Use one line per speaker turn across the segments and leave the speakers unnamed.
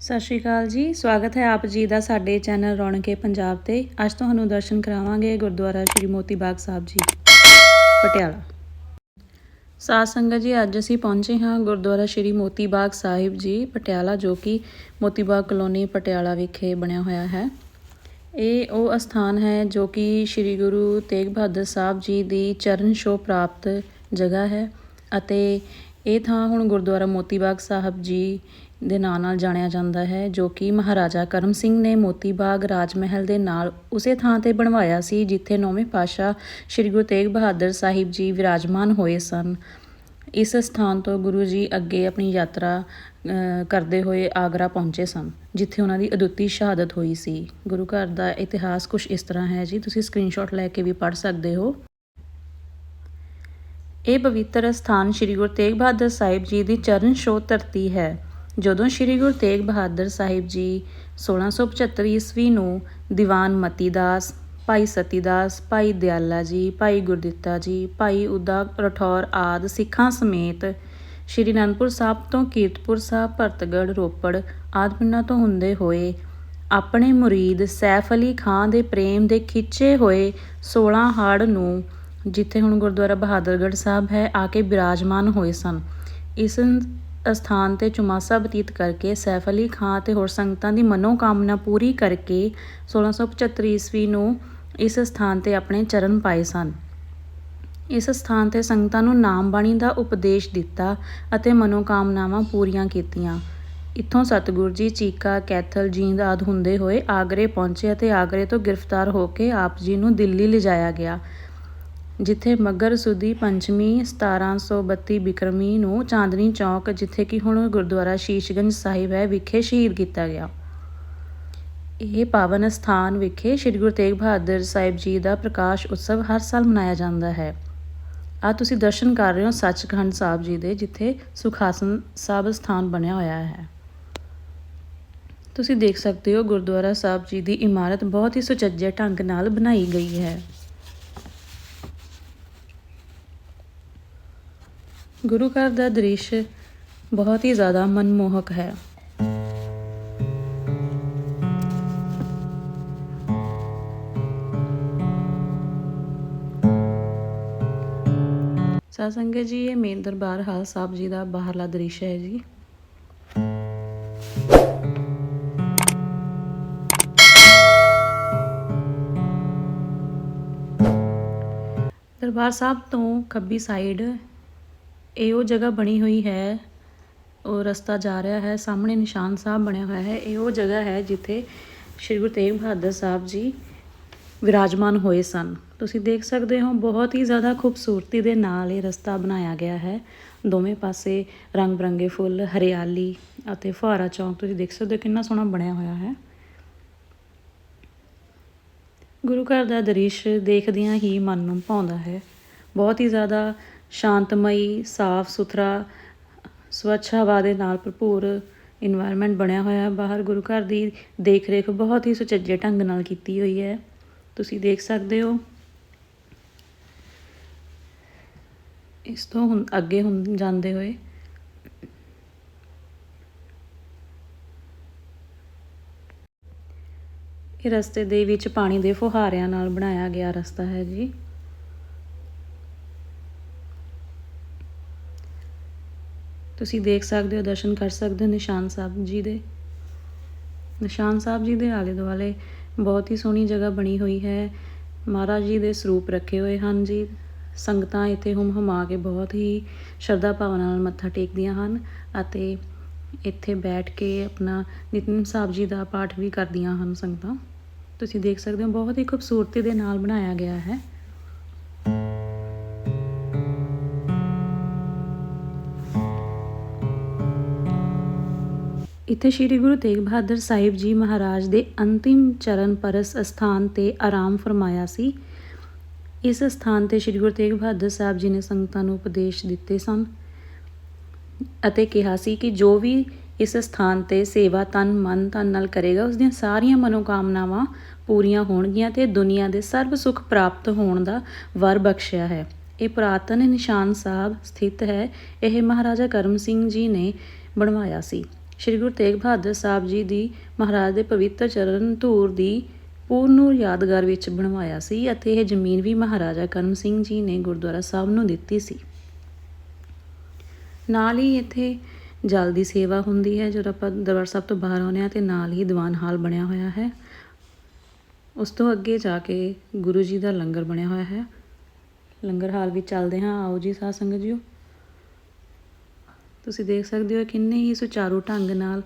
ਸਤਿ ਸ਼੍ਰੀ ਅਕਾਲ ਜੀ। ਸਵਾਗਤ ਹੈ ਆਪ ਜੀ ਦਾ ਸਾਡੇ ਚੈਨਲ ਰੌਣਕੇ ਪੰਜਾਬ ਤੇ। ਅੱਜ ਤੁਹਾਨੂੰ ਦਰਸ਼ਨ ਕਰਾਵਾਂਗੇ ਗੁਰਦੁਆਰਾ ਸ਼੍ਰੀ ਮੋਤੀ ਬਾਗ ਸਾਹਿਬ ਜੀ, ਪਟਿਆਲਾ। ਸਾਧ ਸੰਗਤ ਜੀ, ਅੱਜ ਅਸੀਂ ਪਹੁੰਚੇ ਹਾਂ ਗੁਰਦੁਆਰਾ ਸ਼੍ਰੀ ਮੋਤੀ ਬਾਗ ਸਾਹਿਬ ਜੀ, ਪਟਿਆਲਾ, ਜੋ ਕਿ ਮੋਤੀ ਬਾਗ ਕਲੋਨੀ, ਪਟਿਆਲਾ ਵਿਖੇ ਬਣਿਆ ਹੋਇਆ ਹੈ। ਇਹ ਉਹ ਅਸਥਾਨ ਹੈ ਜੋ ਕਿ ਸ਼੍ਰੀ ਗੁਰੂ ਤੇਗ ਬਹਾਦਰ ਸਾਹਿਬ ਜੀ ਦੀ ਚਰਨ ਛੋਹ ਪ੍ਰਾਪਤ ਜਗ੍ਹਾ ਹੈ ਅਤੇ ਇਹ ਥਾਂ ਹੁਣ ਗੁਰਦੁਆਰਾ ਮੋਤੀ ਬਾਗ ਸਾਹਿਬ ਜੀ ਦੇ ਨਾਂ ਨਾਲ ਜਾਣਿਆ ਜਾਂਦਾ ਹੈ, ਜੋ ਕਿ ਮਹਾਰਾਜਾ ਕਰਮ ਸਿੰਘ ਨੇ ਮੋਤੀ ਬਾਗ ਰਾਜ ਮਹਿਲ ਦੇ ਨਾਲ ਉਸੇ ਥਾਂ ਤੇ ਬਣਵਾਇਆ ਸੀ, ਜਿੱਥੇ ਨੌਵੇਂ ਪਾਤਸ਼ਾਹ ਸ਼੍ਰੀ ਗੁਰੂ ਤੇਗ ਬਹਾਦਰ ਸਾਹਿਬ ਜੀ ਵਿਰਾਜਮਾਨ ਹੋਏ ਸਨ। ਇਸ ਸਥਾਨ ਤੋਂ ਗੁਰੂ ਜੀ ਅੱਗੇ ਆਪਣੀ ਯਾਤਰਾ ਕਰਦੇ ਹੋਏ ਆਗਰਾ ਪਹੁੰਚੇ ਸਨ, ਜਿੱਥੇ ਉਹਨਾਂ ਦੀ ਅਦੁੱਤੀ ਸ਼ਹਾਦਤ ਹੋਈ ਸੀ। ਗੁਰੂ ਘਰ ਦਾ ਇਤਿਹਾਸ ਕੁਝ ਇਸ ਤਰ੍ਹਾਂ ਹੈ ਜੀ, ਤੁਸੀਂ ਸਕਰੀਨਸ਼ਾਟ ਲੈ ਕੇ ਵੀ ਪੜ੍ਹ ਸਕਦੇ ਹੋ। ਇਹ ਪਵਿੱਤਰ ਸਥਾਨ ਸ੍ਰੀ ਗੁਰੂ ਤੇਗ ਬਹਾਦਰ ਸਾਹਿਬ ਜੀ ਦੀ ਚਰਨ ਛੋਹ ਧਰਤੀ ਹੈ। ਜਦੋਂ ਸ੍ਰੀ ਗੁਰੂ ਤੇਗ ਬਹਾਦਰ ਸਾਹਿਬ ਜੀ 1675 ਈਸਵੀ ਨੂੰ ਦੀਵਾਨ ਮਤੀਦਾਸ, ਭਾਈ ਸਤੀਦਾਸ, ਭਾਈ ਦਿਆਲਾ ਜੀ, ਭਾਈ ਗੁਰਦਿੱਤਾ ਜੀ, ਭਾਈ ਉਦਾ ਰਠੌਰ ਆਦ ਸਿੱਖਾਂ ਸਮੇਤ ਸ਼੍ਰੀ ਅਨੰਦਪੁਰ ਸਾਹਿਬ ਤੋਂ ਕੀਰਤਪੁਰ ਸਾਹਿਬ, ਭਰਤਗੜ੍ਹ, ਰੋਪੜ ਆਦਿ ਪਿੰਡਾਂ ਤੋਂ ਹੁੰਦੇ ਹੋਏ ਆਪਣੇ ਮੁਰੀਦ ਸੈਫ ਅਲੀ ਖਾਂ ਦੇ ਪ੍ਰੇਮ ਦੇ ਖਿੱਚੇ ਹੋਏ 16 ਹਾੜ ਨੂੰ ਜਿੱਥੇ ਹੁਣ ਗੁਰਦੁਆਰਾ ਬਹਾਦਰਗੜ੍ਹ ਸਾਹਿਬ ਹੈ, ਆ ਕੇ ਬਿਰਾਜਮਾਨ ਹੋਏ ਸਨ। ਇਸ ਅਸਥਾਨ ਤੇ ਚੁਮਾਸਾ ਬਤੀਤ ਕਰਕੇ ਸੈਫ ਅਲੀ ਖਾਂ ਤੇ ਹੋਰ ਸੰਗਤਾਂ ਦੀ ਮਨੋਕਾਮਨਾ ਪੂਰੀ ਕਰਕੇ 1675 ਈਸਵੀ ਨੂੰ ਇਸ ਸਥਾਨ ਤੇ ਆਪਣੇ ਚਰਨ ਪਾਏ ਸਨ। ਇਸ ਸਥਾਨ ਤੇ ਸੰਗਤਾਂ ਨੂੰ ਨਾਮ ਬਾਣੀ ਦਾ ਉਪਦੇਸ਼ ਦਿੱਤਾ ਅਤੇ ਮਨੋਕਾਮਨਾਵਾਂ ਪੂਰੀਆਂ ਕੀਤੀਆਂ। ਇੱਥੋਂ ਸਤਿਗੁਰੂ ਜੀ ਚੀਕਾ, ਕੈਥਲ, ਜੀਂਦ ਆਦਿ ਹੁੰਦੇ ਹੋਏ ਆਗਰੇ ਪਹੁੰਚੇ ਅਤੇ ਆਗਰੇ ਤੋਂ ਗ੍ਰਿਫਤਾਰ ਹੋ ਕੇ ਆਪ ਜੀ ਨੂੰ ਦਿੱਲੀ ਲਿਜਾਇਆ ਗਿਆ। ਜਿੱਥੇ ਮੱਗਰ ਸੁਦੀ ਪੰਚਮੀ 1732 ਬਿਕਰਮੀ ਨੂੰ ਚਾਂਦਨੀ ਚੌਕ, ਜਿੱਥੇ ਕਿ ਹੁਣ ਗੁਰਦੁਆਰਾ ਸ਼ੀਸ਼ਗੰਜ ਸਾਹਿਬ ਹੈ, ਵਿਖੇ ਸ਼ਹੀਦ ਕੀਤਾ ਗਿਆ। ਇਹ ਪਾਵਨ ਸਥਾਨ ਵਿਖੇ ਸ੍ਰੀ ਗੁਰੂ ਤੇਗ ਬਹਾਦਰ ਸਾਹਿਬ ਜੀ ਦਾ ਪ੍ਰਕਾਸ਼ ਉਤਸਵ ਹਰ ਸਾਲ ਮਨਾਇਆ ਜਾਂਦਾ ਹੈ। ਆ ਤੁਸੀਂ ਦਰਸ਼ਨ ਕਰ ਰਹੇ ਹੋ ਸੱਚਖੰਡ ਸਾਹਿਬ ਜੀ ਦੇ, ਜਿੱਥੇ ਸੁਖਾਸਨ ਸਾਹਿਬ ਸਥਾਨ ਬਣਿਆ ਹੋਇਆ ਹੈ। ਤੁਸੀਂ ਦੇਖ ਸਕਦੇ ਹੋ ਗੁਰਦੁਆਰਾ ਸਾਹਿਬ ਜੀ ਦੀ ਇਮਾਰਤ ਬਹੁਤ ਹੀ ਸੁਚੱਜੇ ਢੰਗ ਨਾਲ ਬਣਾਈ ਗਈ ਹੈ। ਗੁਰੂ ਘਰ ਦਾ ਦ੍ਰਿਸ਼ ਬਹੁਤ ਹੀ ਜ਼ਿਆਦਾ ਮਨਮੋਹਕ ਹੈ। ਸਾਧ ਸੰਗਤ ਜੀ, ਇਹ ਮੇਨ ਦਰਬਾਰ ਹਾਲ ਸਾਹਿਬ ਜੀ ਦਾ ਬਾਹਰਲਾ ਦ੍ਰਿਸ਼ ਹੈ ਜੀ। ਦਰਬਾਰ ਸਾਹਿਬ ਤੋਂ ਖੱਬੀ ਸਾਈਡ ਇਹ ਉਹ ਜਗ੍ਹਾ ਬਣੀ ਹੋਈ ਹੈ, ਉਹ ਰਸਤਾ ਜਾ ਰਿਹਾ ਹੈ, ਸਾਹਮਣੇ ਨਿਸ਼ਾਨ ਸਾਹਿਬ ਬਣਿਆ ਹੋਇਆ ਹੈ, ਇਹ ਉਹ ਜਗ੍ਹਾ ਹੈ ਜਿੱਥੇ ਸ਼੍ਰੀ ਗੁਰੂ ਤੇਗ ਬਹਾਦਰ ਸਾਹਿਬ ਜੀ ਵਿਰਾਜਮਾਨ ਹੋਏ ਸਨ। ਤੁਸੀਂ ਦੇਖ ਸਕਦੇ ਹੋ, ਬਹੁਤ ਹੀ ਜ਼ਿਆਦਾ ਖੂਬਸੂਰਤੀ ਦੇ ਨਾਲ ਇਹ ਰਸਤਾ ਬਣਾਇਆ ਗਿਆ ਹੈ। ਦੋਵੇਂ ਪਾਸੇ ਰੰਗ ਬਰੰਗੇ ਫੁੱਲ, ਹਰਿਆਲੀ ਅਤੇ ਫੁਹਾਰਾ ਚੌਂਕ, ਤੁਸੀਂ ਦੇਖ ਸਕਦੇ ਹੋ ਕਿੰਨਾ ਸੋਹਣਾ ਬਣਿਆ ਹੋਇਆ ਹੈ। ਗੁਰੂ ਘਰ ਦਾ ਦ੍ਰਿਸ਼ ਦੇਖਦਿਆਂ ਹੀ ਮਨ ਨੂੰ ਭਾਉਂਦਾ ਹੈ। ਬਹੁਤ ਹੀ ਜ਼ਿਆਦਾ ਸ਼ਾਂਤਮਈ, ਸਾਫ਼ ਸੁਥਰਾ, ਸਵੱਛ ਹਵਾ ਦੇ ਨਾਲ ਭਰਪੂਰ ਇਨਵਾਇਰਨਮੈਂਟ ਬਣਿਆ ਹੋਇਆ ਬਾਹਰ ਗੁਰੂ ਘਰ ਦੀ ਦੇਖ ਰੇਖ ਬਹੁਤ ਹੀ ਸੁਚੱਜੇ ਢੰਗ ਨਾਲ ਕੀਤੀ ਹੋਈ ਹੈ। ਤੁਸੀਂ ਦੇਖ ਸਕਦੇ ਹੋ। ਇਸ ਤੋਂ ਹੁਣ ਅੱਗੇ ਹੁਣ ਜਾਂਦੇ ਹੋਏ ਇਹ ਰਸਤੇ ਦੇ ਵਿੱਚ ਪਾਣੀ ਦੇ ਫੁਹਾਰਿਆਂ ਨਾਲ ਬਣਾਇਆ ਗਿਆ ਰਸਤਾ ਹੈ ਜੀ। ਤੁਸੀਂ ਦੇਖ ਸਕਦੇ ਹੋ, ਦਰਸ਼ਨ ਕਰ ਸਕਦੇ ਹੋ ਨਿਸ਼ਾਨ ਸਾਹਿਬ ਜੀ ਦੇ। ਨਿਸ਼ਾਨ ਸਾਹਿਬ ਜੀ ਦੇ ਆਲੇ ਦੁਆਲੇ ਬਹੁਤ ਹੀ ਸੋਹਣੀ ਜਗ੍ਹਾ ਬਣੀ ਹੋਈ ਹੈ। ਮਹਾਰਾਜ ਜੀ ਦੇ ਸਰੂਪ ਰੱਖੇ ਹੋਏ ਹਨ ਜੀ। ਸੰਗਤਾਂ ਇੱਥੇ ਹੁਮ ਹੁਮਾ ਕੇ ਬਹੁਤ ਹੀ ਸ਼ਰਧਾ ਭਾਵਨਾ ਨਾਲ ਮੱਥਾ ਟੇਕਦੀਆਂ ਹਨ ਅਤੇ ਇੱਥੇ ਬੈਠ ਕੇ ਆਪਣਾ ਨਿਤਨੇਮ ਸਾਹਿਬ ਜੀ ਦਾ ਪਾਠ ਵੀ ਕਰਦੀਆਂ ਹਨ ਸੰਗਤਾਂ। ਤੁਸੀਂ ਦੇਖ ਸਕਦੇ ਹੋ, ਬਹੁਤ ਹੀ ਖੂਬਸੂਰਤੀ ਦੇ ਨਾਲ ਬਣਾਇਆ ਗਿਆ ਹੈ। ਇੱਥੇ ਸ੍ਰੀ ਗੁਰੂ ਤੇਗ ਬਹਾਦਰ ਸਾਹਿਬ ਜੀ ਮਹਾਰਾਜ ਦੇ ਅੰਤਿਮ ਚਰਨ ਪਰਸ ਅਸਥਾਨ ਤੇ ਆਰਾਮ ਫਰਮਾਇਆ ਸੀ। ਇਸ ਸਥਾਨ ਤੇ ਸ੍ਰੀ ਗੁਰੂ ਤੇਗ ਬਹਾਦਰ ਸਾਹਿਬ ਜੀ ਨੇ ਸੰਗਤਾਂ ਨੂੰ ਉਪਦੇਸ਼ ਦਿੱਤੇ ਸਨ ਅਤੇ ਕਿਹਾ ਸੀ ਕਿ ਜੋ ਵੀ ਇਸ ਸਥਾਨ ਤੇ ਸੇਵਾ ਤਨ ਮਨ ਧਨ ਨਾਲ ਕਰੇਗਾ ਉਸ ਦੀਆਂ ਸਾਰੀਆਂ ਮਨੋਕਾਮਨਾਵਾਂ ਪੂਰੀਆਂ ਹੋਣਗੀਆਂ ਤੇ ਦੁਨੀਆ ਦੇ ਸਰਬ ਸੁੱਖ ਪ੍ਰਾਪਤ ਹੋਣ ਦਾ ਵਰ ਬਖਸ਼ਿਆ ਹੈ। ਇਹ ਪੁਰਾਤਨ ਨਿਸ਼ਾਨ ਸਾਹਿਬ ਸਥਿਤ ਹੈ, ਇਹ ਮਹਾਰਾਜਾ ਕਰਮ ਸਿੰਘ ਜੀ ਨੇ ਬਣਵਾਇਆ ਸੀ। ਸ਼੍ਰੀ ਗੁਰੂ ਤੇਗ ਬਹਾਦਰ ਸਾਹਿਬ ਜੀ ਦੀ ਮਹਾਰਾਜ ਦੇ ਪਵਿੱਤਰ ਚਰਨ ਧੂਰ ਦੀ ਪੂਰਨ ਯਾਦਗਾਰ ਵਿੱਚ ਬਣਵਾਇਆ ਸੀ ਅਤੇ ਇਹ ਜ਼ਮੀਨ ਵੀ ਮਹਾਰਾਜਾ ਕਰਮ ਸਿੰਘ ਜੀ ਨੇ ਗੁਰਦੁਆਰਾ ਸਾਹਿਬ ਨੂੰ ਦਿੱਤੀ ਸੀ। ਨਾਲ ਹੀ ਇੱਥੇ ਜਲ ਦੀ ਸੇਵਾ ਹੁੰਦੀ ਹੈ, ਜਦੋਂ ਆਪਾਂ ਦਰਬਾਰ ਸਾਹਿਬ ਤੋਂ ਬਾਹਰ ਆਉਂਦੇ ਹਾਂ ਤੇ ਨਾਲ ਹੀ ਦੀਵਾਨ ਹਾਲ ਬਣਿਆ ਹੋਇਆ ਹੈ। ਉਸ ਤੋਂ ਅੱਗੇ ਜਾ ਕੇ ਗੁਰੂ ਜੀ ਦਾ ਲੰਗਰ ਬਣਿਆ ਹੋਇਆ ਹੈ। ਲੰਗਰ ਹਾਲ ਵਿੱਚ ਚੱਲਦੇ ਹਾਂ। ਆਓ ਜੀ ਸਾਧ ਸੰਗਤ ਜੀਓ। ਤੁਸੀਂ ਦੇਖ ਸਕਦੇ ਹੋ ਕਿੰਨੇ ਹੀ ਸੁਚਾਰੂ ਢੰਗ ਨਾਲ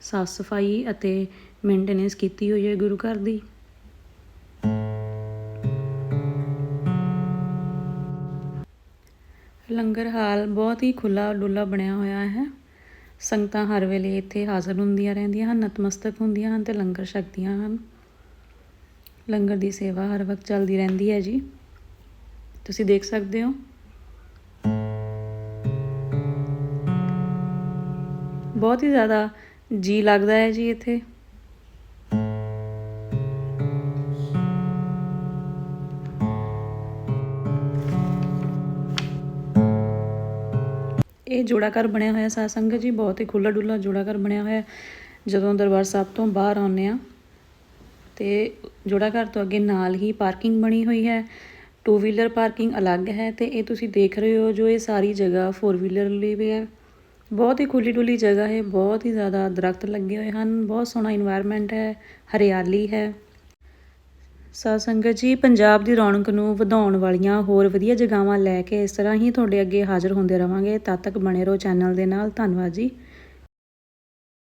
ਸਾਫ਼ ਸਫ਼ਾਈ ਅਤੇ ਮੇਨਟੇਨੈਂਸ ਕੀਤੀ ਹੋਈ ਹੈ ਗੁਰੂ ਘਰ ਦੀ। ਲੰਗਰ ਹਾਲ ਬਹੁਤ ਹੀ ਖੁੱਲਾ ਡੁੱਲਾ ਬਣਿਆ ਹੋਇਆ ਹੈ। ਸੰਗਤਾਂ ਹਰ ਵੇਲੇ ਇੱਥੇ ਹਾਜ਼ਰ ਹੁੰਦੀਆਂ ਰਹਿੰਦੀਆਂ ਹਨ, ਨਤਮਸਤਕ ਹੁੰਦੀਆਂ ਹਨ ਤੇ ਲੰਗਰ ਛਕਦੀਆਂ ਹਨ। ਲੰਗਰ ਦੀ ਸੇਵਾ ਹਰ ਵਕਤ ਚੱਲਦੀ ਰਹਿੰਦੀ ਹੈ ਜੀ। ਤੁਸੀਂ ਦੇਖ ਸਕਦੇ ਹੋ ਬਹੁਤ ਹੀ ਜ਼ਿਆਦਾ ਜੀ ਲੱਗਦਾ ਹੈ ਜੀ ਇੱਥੇ। ਇਹ ਜੋੜਾ ਘਰ ਬਣਿਆ ਹੋਇਆ ਸਾਧ ਸੰਗਤ ਜੀ, ਬਹੁਤ ਹੀ ਖੁੱਲਾ ਡੁੱਲਾ ਜੋੜਾ ਘਰ ਬਣਿਆ ਹੋਇਆ। ਜਦੋਂ ਦਰਬਾਰ ਸਾਹਿਬ ਤੋਂ ਬਾਹਰ ਆਉਂਦੇ ਆ ਤੇ ਜੋੜਾ ਘਰ ਤੋਂ ਅੱਗੇ ਨਾਲ ਹੀ ਪਾਰਕਿੰਗ ਬਣੀ ਹੋਈ ਹੈ। ਟੂ ਵੀਲਰ ਪਾਰਕਿੰਗ ਅਲੱਗ ਹੈ ਤੇ ਇਹ ਤੁਸੀਂ ਦੇਖ ਰਹੇ ਹੋ ਜੋ ਇਹ ਸਾਰੀ ਜਗ੍ਹਾ ਫੋਰ ਵੀਲਰ ਲਈ ਵੀ ਹੈ। ਬਹੁਤ ਹੀ ਖੁੱਲੀ ਡੁੱਲੀ ਜਗ੍ਹਾ ਹੈ, ਬਹੁਤ ਹੀ ਜ਼ਿਆਦਾ ਦਰਖਤ ਲੱਗੇ ਹੋਏ ਹਨ, ਬਹੁਤ ਸੋਹਣਾ ਇਨਵਾਇਰਨਮੈਂਟ ਹੈ, ਹਰਿਆਲੀ ਹੈ। ਸਾਧ ਸੰਗਤ ਜੀ, ਪੰਜਾਬ ਦੀ ਰੌਣਕ ਨੂੰ ਵਧਾਉਣ ਵਾਲੀਆਂ ਹੋਰ ਵਧੀਆ ਜਗ੍ਹਾਵਾਂ ਲੈ ਕੇ ਇਸ ਤਰ੍ਹਾਂ ਹੀ ਤੁਹਾਡੇ ਅੱਗੇ ਹਾਜ਼ਰ ਹੁੰਦੇ ਰਵਾਂਗੇ। ਤਦ ਤੱਕ ਬਣੇ ਰਹੋ ਚੈਨਲ ਦੇ ਨਾਲ, ਧੰਨਵਾਦ ਜੀ।